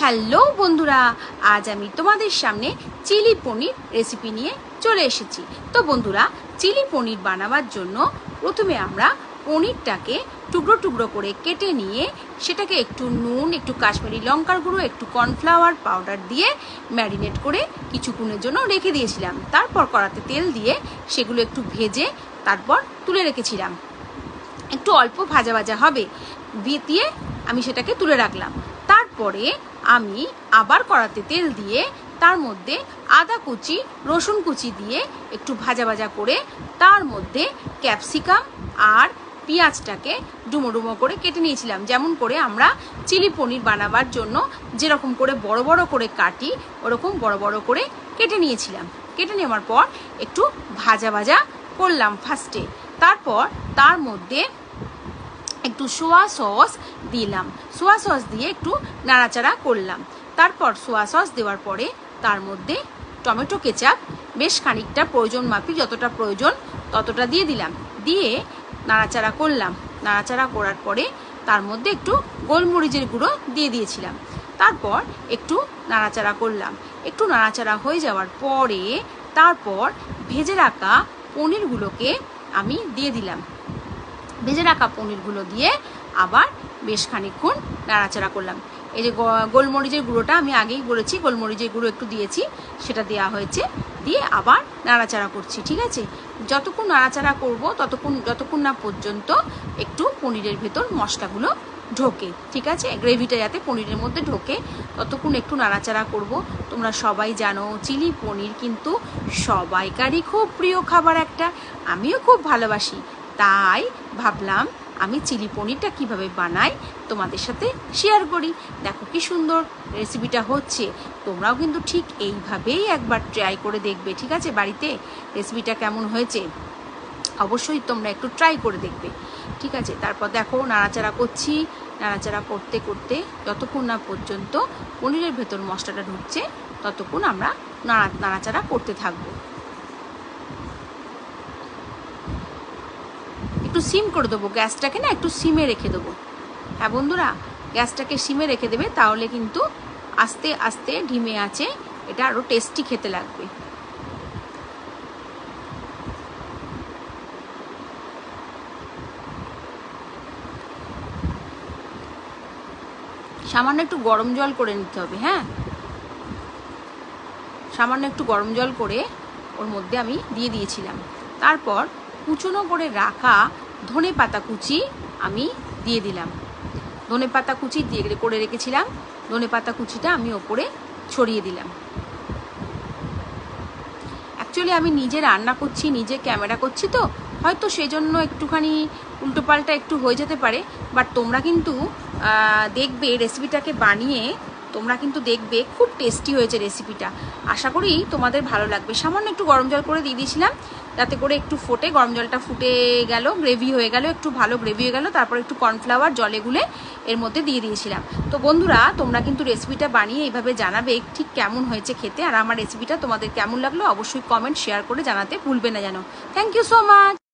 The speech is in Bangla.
হ্যালো বন্ধুরা, আজ আমি তোমাদের সামনে চিলি পনির রেসিপি নিয়ে চলে এসেছি। তো বন্ধুরা, চিলি পনির বানাবার জন্য প্রথমে আমরা পনিরটাকে টুকরো টুকরো করে কেটে নিয়ে সেটাকে একটু নুন, একটু কাশ্মীরি লঙ্কার গুঁড়ো, একটু কর্নফ্লাওয়ার পাউডার দিয়ে ম্যারিনেট করে কিছুক্ষণের জন্য রেখে দিয়েছিলাম। তারপর কড়াতে তেল দিয়ে সেগুলো একটু ভেজে তারপর তুলে রেখেছিলাম। একটু অল্প ভাজা ভাজা হবে দিয়ে আমি সেটাকে তুলে রাখলাম। তারপরে আমি আবার কড়াতে তেল দিয়ে তার মধ্যে আদা কুচি, রসুন কুচি দিয়ে একটু ভাজা ভাজা করে তার মধ্যে ক্যাপসিকাম আর পেঁয়াজটাকে ডুমো ডুমো করে কেটে নিয়েছিলাম। যেমন করে আমরা চিলি পনির বানাবার জন্য যেরকম করে বড় বড় করে কাটি, ওরকম বড় বড় করে কেটে নিয়েছিলাম। কেটে নেওয়ার পর একটু ভাজা ভাজা করলাম ফার্স্টে। তারপর তার মধ্যে একটু সোয়া সস দিলাম। সোয়া সস দিয়ে একটু নাড়াচাড়া করলাম। তারপর সোয়া সস দেওয়ার পরে তার মধ্যে টমেটো কেচাপ, বেশ খানিকটা প্রয়োজন মাফিক, যতটা প্রয়োজন ততটা দিয়ে দিলাম। দিয়ে নাড়াচাড়া করলাম। নাড়াচাড়া করার পরে তার মধ্যে একটু গোলমরিচের গুঁড়ো দিয়ে দিয়েছিলাম। তারপর একটু নাড়াচাড়া করলাম। একটু নাড়াচাড়া হয়ে যাওয়ার পরে তারপর ভেজে রাখা পনিরগুলোকে আমি দিয়ে দিলাম। ভেজে রাখা পনিরগুলো দিয়ে আবার বেশ খানিক্ষণ নাড়াচাড়া করলাম। এই যে গোলমরিচের গুঁড়োটা আমি আগেই বলেছি, গোলমরিচের গুঁড়ো একটু দিয়েছি, সেটা দেওয়া হয়েছে। দিয়ে আবার নাড়াচাড়া করছি, ঠিক আছে? যতক্ষণ নাড়াচাড়া করব, ততক্ষণ, যতক্ষণ না পর্যন্ত একটু পনিরের ভেতর মশলাগুলো ঢোকে, ঠিক আছে? গ্রেভিটা যাতে পনিরের মধ্যে ঢোকে, ততক্ষণ একটু নাড়াচাড়া করব। তোমরা সবাই জানো, চিলি পনির কিন্তু সবাইকারই খুব প্রিয় খাবার একটা। আমিও খুব ভালোবাসি। তাই ভাবলাম আমি চিলি পনিরটা কীভাবে বানাই তোমাদের সাথে শেয়ার করি। দেখো কি সুন্দর রেসিপিটা হচ্ছে। তোমরাও কিন্তু ঠিক এইভাবেই একবার ট্রাই করে দেখবে, ঠিক আছে? বাড়িতে রেসিপিটা কেমন হয়েছে? অবশ্যই তোমরা একটু ট্রাই করে দেখবে, ঠিক আছে? তারপর দেখো নাড়াচাড়া করছি। নাড়াচাড়া করতে করতে যতক্ষণ না পর্যন্ত পনিরের ভেতর মশলাটা ঢুকছে, ততক্ষণ আমরা নাড়া, নাড়াচাড়া করতে থাকব। একটু সিম করে দেবো, গ্যাসটাকে না একটু সিমে রেখে দেবো। হ্যাঁ বন্ধুরা, গ্যাসটাকে সিমে রেখে দেবে, তাহলে কিন্তু আস্তে আস্তে ঢিমে আছে, এটা আরও টেস্টি খেতে লাগবে। সামান্য একটু গরম জল করে নিতে হবে হ্যাঁ? সামান্য একটু গরম জল করে ওর মধ্যে আমি দিয়ে দিয়েছিলাম। তারপর কুচনো করে রাখা ধনে পাতা কুচি আমি দিয়ে দিলাম। ধনে পাতা কুচি দিয়ে করে রেখেছিলাম। ধনে পাতা কুচিটা আমি ওপরে ছড়িয়ে দিলাম। অ্যাকচুয়ালি আমি নিজে রান্না করছি, নিজে ক্যামেরা করছি তো। হয়তো সেজন্য একটুখানি উল্টোপাল্টা একটু হয়ে যেতে পারে। বাট তোমরা কিন্তু দেখবে রেসিপিটাকে বানিয়ে তোমরা কিন্তু দেখবে খুব টেস্টি হয়েছে রেসিপিটা আশা করি তোমাদের ভালো লাগবে। সামান্য একটু গরম জল করে দিয়ে দিয়েছিলাম, যাতে করে একটু ফোটে, গরম জলটা ফুটে গেল গ্রেভি হয়ে গেল, একটু ভালো গ্রেভি হয়ে গেল, তারপর একটু কর্নফ্লাওয়ার জলে গুলে এর মধ্যে দিয়ে দিয়েছিলাম। তো বন্ধুরা, তোমরা কিন্তু রেসিপিটা বানিয়ে এইভাবে জানাবে ঠিক কেমন হয়েছে খেতে, আর আমার রেসিপিটা তোমাদের কেমন লাগল অবশ্যই কমেন্ট শেয়ার করে জানাতে ভুলবে না যেন। Thank you so much